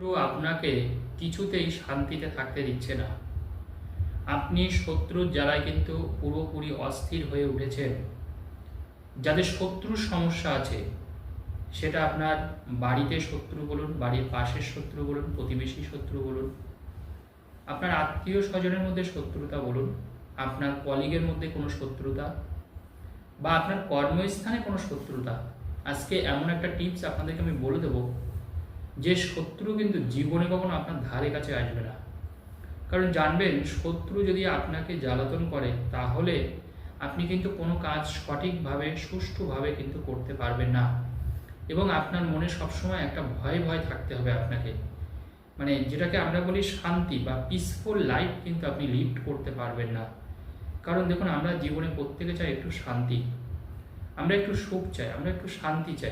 শত্রু আপনাকে কিছুতেই শান্তিতে থাকতে দিচ্ছে না। আপনি শত্রুর জ্বালায় কিন্তু পুরোপুরি অস্থির হয়ে উঠেছেন। যাদের শত্রুর সমস্যা আছে, সেটা আপনার বাড়িতে শত্রু বলুন, বাড়ির পাশের শত্রু বলুন, প্রতিবেশী শত্রু বলুন, আপনার আত্মীয় স্বজনের মধ্যে শত্রুতা বলুন, আপনার কলিগের মধ্যে কোনো শত্রুতা, বা আপনার কর্মস্থানে কোনো শত্রুতা। আজকে এমন একটা টিপস আপনাদেরকে আমি বলে দেবো যে শত্রু কিন্তু জীবনে কখনো আপনার ধারে কাছে আসবে না। কারণ জানবেন, শত্রু যদি আপনাকে জ্বালাতন করে, তাহলে আপনি কিন্তু কোনো কাজ সঠিকভাবে, সুষ্ঠুভাবে কিন্তু করতে পারবেন না। এবং আপনার মনে সবসময় একটা ভয় ভয় থাকতে হবে আপনাকে। মানে যেটাকে আমরা বলি শান্তি বা পিসফুল লাইফ কিন্তু আপনি লিড করতে পারবেন না। কারণ দেখুন, আমরা জীবনে প্রত্যেকে চাই একটু শান্তি। আমরা একটু সুখ চাই, আমরা একটু শান্তি চাই।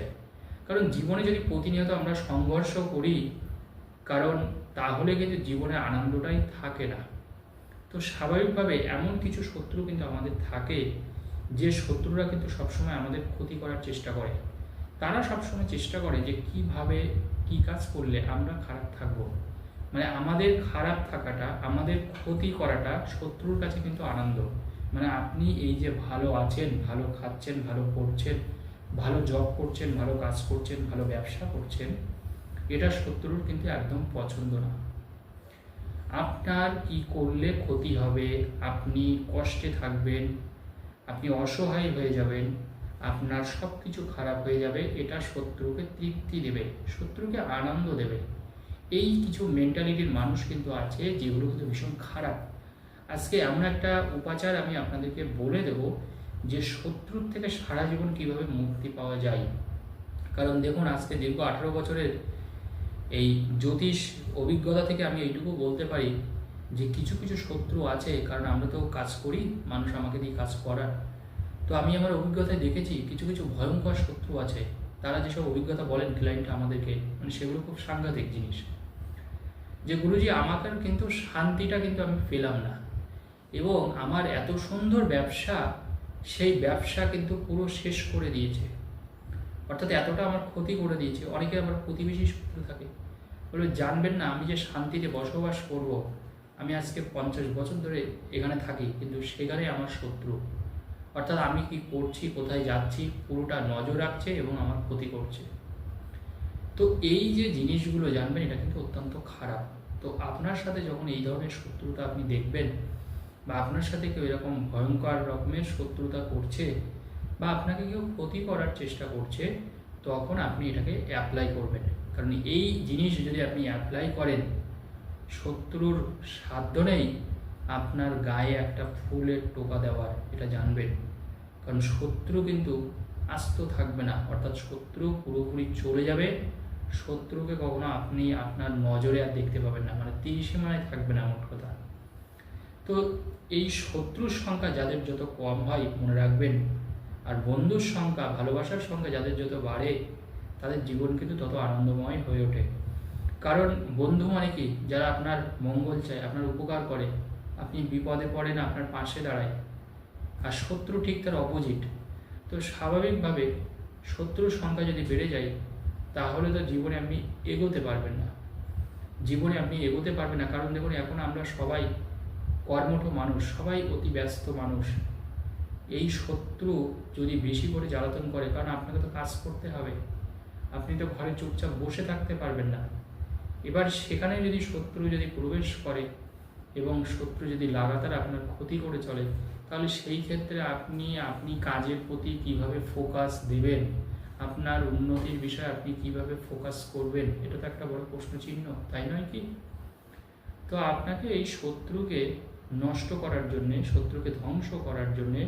কারণ জীবনে যদি প্রতিনিয়ত আমরা সংঘর্ষ করি, কারণ তাহলে কিন্তু জীবনে আনন্দটাই থাকে না। তো স্বাভাবিকভাবে এমন কিছু শত্রু কিন্তু আমাদের থাকে, যে শত্রুরা কিন্তু সবসময় আমাদের ক্ষতি করার চেষ্টা করে। তারা সবসময় চেষ্টা করে যে কীভাবে কি কাজ করলে আমরা খারাপ থাকব। মানে আমাদের খারাপ থাকাটা, আমাদের ক্ষতি করাটা শত্রুর কাছে কিন্তু আনন্দ। মানে আপনি এই যে ভালো আছেন, ভালো খাচ্ছেন, ভালো পড়ছেন ভালো জব করছেন, ভালো কাজ করছেন, ভালো ব্যবসা করছেন, এটা শত্রুর কিন্তু একদম পছন্দ না। আপনার কি করলে ক্ষতি হবে? আপনি কষ্টে থাকবেন, আপনি অসহায় হয়ে যাবেন, আপনার সব কিছু খারাপ হয়ে যাবে, এটা শত্রুকে তৃপ্তি দেবে, শত্রুকে আনন্দ দেবে। এই কিছু মেন্টালিটির মানুষ কিন্তু আছে যেগুলো কিন্তু ভীষণ খারাপ। আজকে এমন একটা উপাচার আমি আপনাদেরকে বলে দেব যে শত্রুর থেকে সারা জীবন কীভাবে মুক্তি পাওয়া যায়। কারণ দেখুন, আজকে দীর্ঘ আঠারো বছরের এই জ্যোতিষ অভিজ্ঞতা থেকে আমি এইটুকু বলতে পারি যে কিছু কিছু শত্রু আছে, কারণ আমরা তো কাজ করি, মানুষ আমাকে দিয়ে কাজ করার। তো আমি আমার অভিজ্ঞতায় দেখেছি কিছু কিছু ভয়ঙ্কর শত্রু আছে, তারা যেসব অভিজ্ঞতা বলেন ক্লায়েন্ট আমাদেরকে মানে সেগুলো খুব সাংঘাতিক জিনিস। যে গুরুজি আমাকে কিন্তু শান্তিটা কিন্তু আমি পেলাম না। এবং আমার এত সুন্দর ব্যবসা সেই ব্যবসা কিন্তু পুরো শেষ করে দিয়েছে। অর্থাৎ এতটা আমার ক্ষতি করে দিয়েছে। অনেকে আমার প্রতিবেশী শত্রু থাকে। বলে জানবেন না, আমি যে শান্তিতে বসবাস করব, আমি আজকে পঞ্চাশ বছর ধরে এখানে থাকি, কিন্তু সেখানে আমার শত্রু। অর্থাৎ আমি কি করছি, কোথায় যাচ্ছি, পুরোটা নজর রাখছে এবং আমার ক্ষতি করছে। তো এই যে জিনিসগুলো জানবেন, এটা কিন্তু অত্যন্ত খারাপ। তো আপনার সাথে যখন এই ধরনের শত্রুতা আপনি দেখবেন বা আপনার সাথে কেউ এরকম ভয়ঙ্কর রকমের শত্রুতা করছে বা আপনাকে কেউ ক্ষতি করার চেষ্টা করছে, তখন আপনি এটাকে অ্যাপ্লাই করবেন। কারণ এই জিনিস যদি আপনি অ্যাপ্লাই করেন, শত্রুর সাধ্য নেই আপনার গায়ে একটা ফুলের টোকা দেওয়ার, এটা জানবেন। কারণ শত্রু কিন্তু আস্ত থাকবে না, অর্থাৎ শত্রু পুরোপুরি চলে যাবে, শত্রুকে কখনো আপনি আপনার নজরে আর দেখতে পাবেন না মানে ত্রিসীমায় থাকবে না, মোট কথা। তো এই শত্রুর সংখ্যা যাদের যত কম হয়, মনে রাখবেন, আর বন্ধুর সংখ্যা, ভালোবাসার সংখ্যা যাদের যত বাড়ে, তাদের জীবন কিন্তু তত আনন্দময় হয়ে ওঠে। কারণ বন্ধু মানে কি? যারা আপনার মঙ্গল চায়, আপনার উপকার করে। আপনি বিপদে পড়েন আপনার পাশে দাঁড়ায়। আর শত্রু ঠিক তার অপোজিট তো স্বাভাবিকভাবে শত্রুর সংখ্যা যদি বেড়ে যায়, তাহলে তো জীবনে আপনি এগোতে পারবেন না। জীবনে আপনি এগোতে পারবেন না। কারণ দেখুন, এখন আমরা সবাই কর্মঠ মানুষ, সবাই অতি ব্যস্ত মানুষ। এই শত্রু যদি বেশি করে জ্বালাতন করে, কারণ আপনাকে তো কাজ করতে হবে। আপনি তো ঘরে চুপচাপ বসে থাকতে পারবেন না। এবার সেখানে যদি শত্রু যদি প্রবেশ করে এবং শত্রু যদি লাগাতার আপনার ক্ষতি করে চলে, তাহলে সেই ক্ষেত্রে আপনি আপনি কাজের প্রতি কীভাবে ফোকাস দেবেন? আপনার উন্নতির বিষয়ে আপনি কীভাবে ফোকাস করবেন? এটা তো একটা বড় প্রশ্ন চিহ্ন তাই নয় কি? তো আপনাকে এই শত্রুকে নষ্ট করার জন্যে, শত্রুকে ধ্বংস করার জন্যে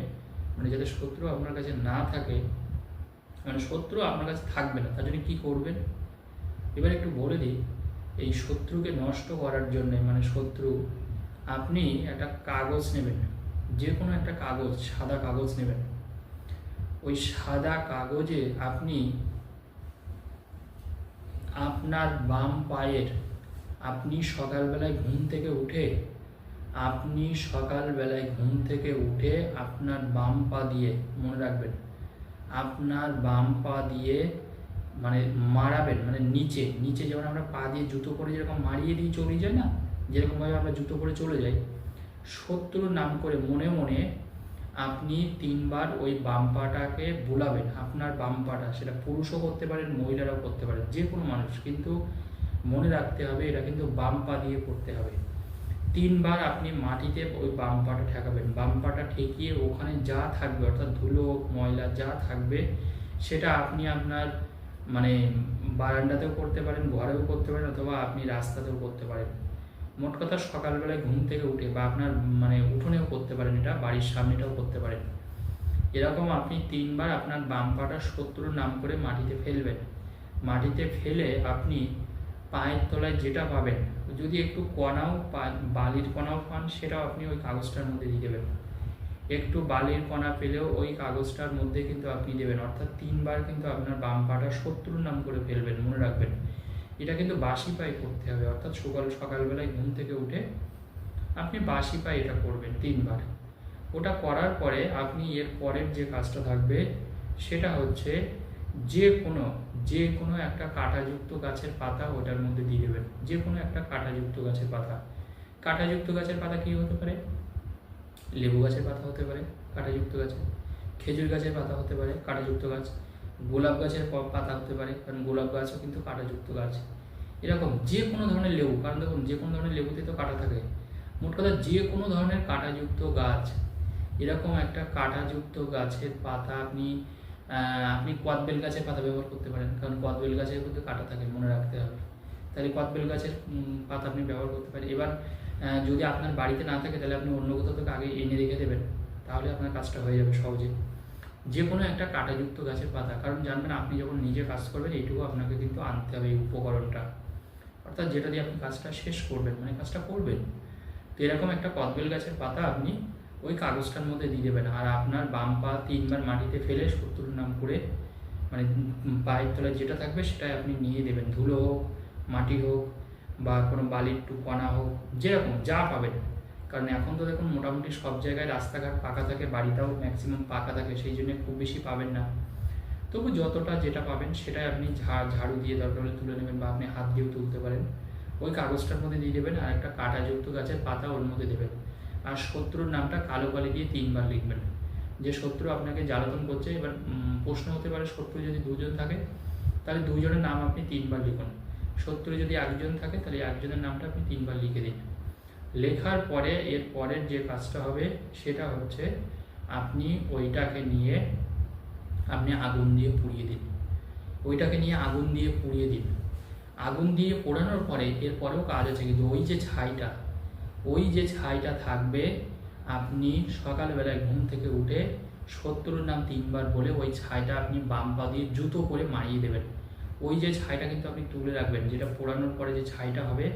মানে যাতে শত্রু আপনার কাছে না থাকে মানে শত্রু আপনার কাছে থাকবে না, তার জন্য কী করবেন? এবার একটু বলে দিই, এই শত্রুকে নষ্ট করার জন্যে মানে শত্রু, আপনি একটা কাগজ নেবেন যে কোনো একটা কাগজ, সাদা কাগজ নেবেন। ওই সাদা কাগজে আপনি আপনার বাম পায়ের, আপনি সকালবেলায় ঘুম থেকে উঠে আপনি সকালবেলায় ঘুম থেকে উঠে আপনার বাম পা দিয়ে, মনে রাখবেন, আপনার বাম পা দিয়ে মানে মারাবেন মানে নিচে নিচে যেমন আমরা পা দিয়ে জুতো করে যেরকম মারিয়ে দিয়ে চলে যাই না, যেরকমভাবে আমরা জুতো করে চলে যাই, শত্রুর নাম করে মনে মনে আপনি তিনবার ওই বাম পাটাকে বুলাবেন, আপনার বাম পাটা, সেটা পুরুষও করতে পারেন, মহিলারাও করতে পারেন, যে কোনো মানুষ, কিন্তু মনে রাখতে হবে, এটা কিন্তু বাম পা দিয়ে করতে হবে। তিনবার আপনি মাটিতে ওই বাম পাটা ঠেকাবেন। বাম পাটা ঠেকিয়ে ওখানে যা থাকবে, অর্থাৎ ধুলো, ময়লা যা থাকবে, সেটা আপনি আপনার মানে বারান্দাতেও করতে পারেন, ঘরেও করতে পারেন, অথবা আপনি রাস্তাতেও করতে পারেন। মোট কথা সকালবেলায় ঘুম থেকে উঠে বা আপনার মানে উঠোনেও করতে পারেন এটা, বাড়ির সামনেটাও করতে পারেন। এরকম আপনি তিনবার আপনার বাম পাটা শত্রুর নাম করে মাটিতে ফেলবেন। মাটিতে ফেলে আপনি পায়ের তলায় যেটা পাবেন, যদি একটু কণাও বালির কণাও পান, সেটাও আপনি ওই কাগজটার মধ্যে দিয়ে দেবেন। একটু বালির কণা পেলেও ওই কাগজটার মধ্যে কিন্তু আপনি দেবেন, অর্থাৎ তিনবার কিন্তু আপনার বাম পাটা শত্রুর নাম করে ফেলবেন, মনে রাখবেন। এটা কিন্তু বাসি পায়ে করতে হবে, অর্থাৎ সকাল, সকালবেলায় ঘুম থেকে উঠে আপনি বাসি পায়ে এটা করবেন তিনবার। ওটা করার পরে আপনি এর পরের যে কাজটা থাকবে, সেটা হচ্ছে যে কোনো যে কোনো একটা কাঁটাযুক্ত গাছের পাতা ওটার মধ্যে দিয়ে দেবেন। যে কোনো একটা কাঁটাযুক্ত গাছের পাতা। কাঁটাযুক্ত গাছের পাতা কী হতে পারে? লেবু গাছের পাতা হতে পারে কাঁটাযুক্ত গাছের খেজুর গাছের পাতা হতে পারে কাঁটাযুক্ত গাছ। গোলাপ গাছের পাতা হতে পারে, কারণ গোলাপ গাছও কিন্তু কাঁটাযুক্ত গাছ। এরকম যে কোনো ধরনের লেবু, কারণ দেখুন, যে কোনো ধরনের লেবুতে তো কাঁটা থাকে। মোট কথা যে কোনো ধরনের কাঁটাযুক্ত গাছ, এরকম একটা কাঁটাযুক্ত গাছের পাতা আপনি আপনি কদবেল গাছের পাতা ব্যবহার করতে পারেন, কারণ কদবেল গাছের কিন্তু কাঁটা থাকে, মনে রাখতে হবে। তাহলে কদবেল গাছের পাতা আপনি ব্যবহার করতে পারেন। এবার যদি আপনার বাড়িতে না থাকে, তাহলে আপনি অন্য কোথাও থেকে আগে এনে রেখে দেবেন, তাহলে আপনার কাজটা হয়ে যাবে সহজে। যে কোনো একটা কাঁটাযুক্ত গাছের পাতা, কারণ জানবেন আপনি যখন নিজে কাজ করবেন, এইটুকু আপনাকে কিন্তু আনতে হবে এই উপকরণটা। অর্থাৎ যেটা দিয়ে আপনি কাজটা শেষ করবেন মানে কাজটা করবেন। তো এরকম একটা কদবেল গাছের পাতা আপনি ওই কাগজটার মধ্যে দিয়ে দেবেন। আর আপনার বাম পা তিনবার মাটিতে ফেলে শত্রুর নাম করে মানে পায়ের তলায় যেটা থাকবে সেটাই আপনি নিয়ে দেবেন। ধুলো হোক, মাটি হোক, বা কোনো বালির টুকনা হোক, যেরকম যা পাবেন। কারণ এখন তো দেখুন মোটামুটি সব জায়গায় রাস্তাঘাট পাকা থাকে, বাড়িটাও ম্যাক্সিমাম পাকা থাকে, সেই জন্য খুব বেশি পাবেন না। তবু যতটা যেটা পাবেন সেটাই আপনি ঝা- ঝাড়ু দিয়ে দরকার হলে তুলে নেবেন বা আপনি হাত দিয়েও তুলতে পারেন। ওই কাগজটার মধ্যে দিয়ে দেবেন আর একটা কাঁটাযুক্ত গাছের পাতা ওর মধ্যে দেবেন। আর শত্রুর নামটা কালো কালি দিয়ে তিনবার লিখবেন। যে শত্রু আপনাকে জ্বালাতন করছে, এবার প্রশ্ন হতে পারে শত্রু যদি দুজন থাকে, তাহলে দুজনের নাম আপনি তিনবার লিখুন। শত্রু যদি একজন থাকে, তাহলে একজনের নামটা আপনি তিনবার লিখে দিন। লেখার পরে, এর পরের যে কাজটা হবে, সেটা হচ্ছে আপনি ওইটাকে নিয়ে আপনি আগুন দিয়ে পুড়িয়ে দিন। ওইটাকে নিয়ে আগুন দিয়ে পুড়িয়ে দিন। আগুন দিয়ে পোড়ানোর পরে, এরপরেও কাজ আছে, কিন্তু ওই যে ছাইটা ওই যে ছাইটা থাকবে, আপনি সকালবেলায় ঘুম থেকে উঠে শত্রুর নাম তিনবার বলে ওই ছাইটা আপনি বাম পা দিয়ে জুতো করে মারিয়ে দেবেন। ওই যে ছাইটা কিন্তু আপনি তুলে রাখবেন, যেটা পোড়ানোর পরে যে ছাইটা হবে,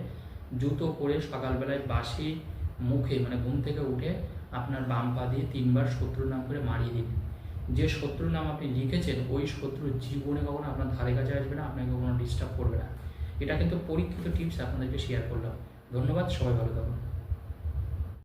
জুতো করে সকালবেলায় বাসি মুখে মানে ঘুম থেকে উঠে আপনার বাম পা দিয়ে তিনবার শত্রুর নাম করে মারিয়ে দিন। যে শত্রুর নাম আপনি লিখেছেন, ওই শত্রু জীবনে কখনো আপনার ধারে কাছে আসবে না, আপনাকে কখনো ডিস্টার্ব করবে না। এটা কিন্তু পরীক্ষিত টিপস আপনাদেরকে শেয়ার করলাম। ধন্যবাদ, সবাই ভালো থাকুন।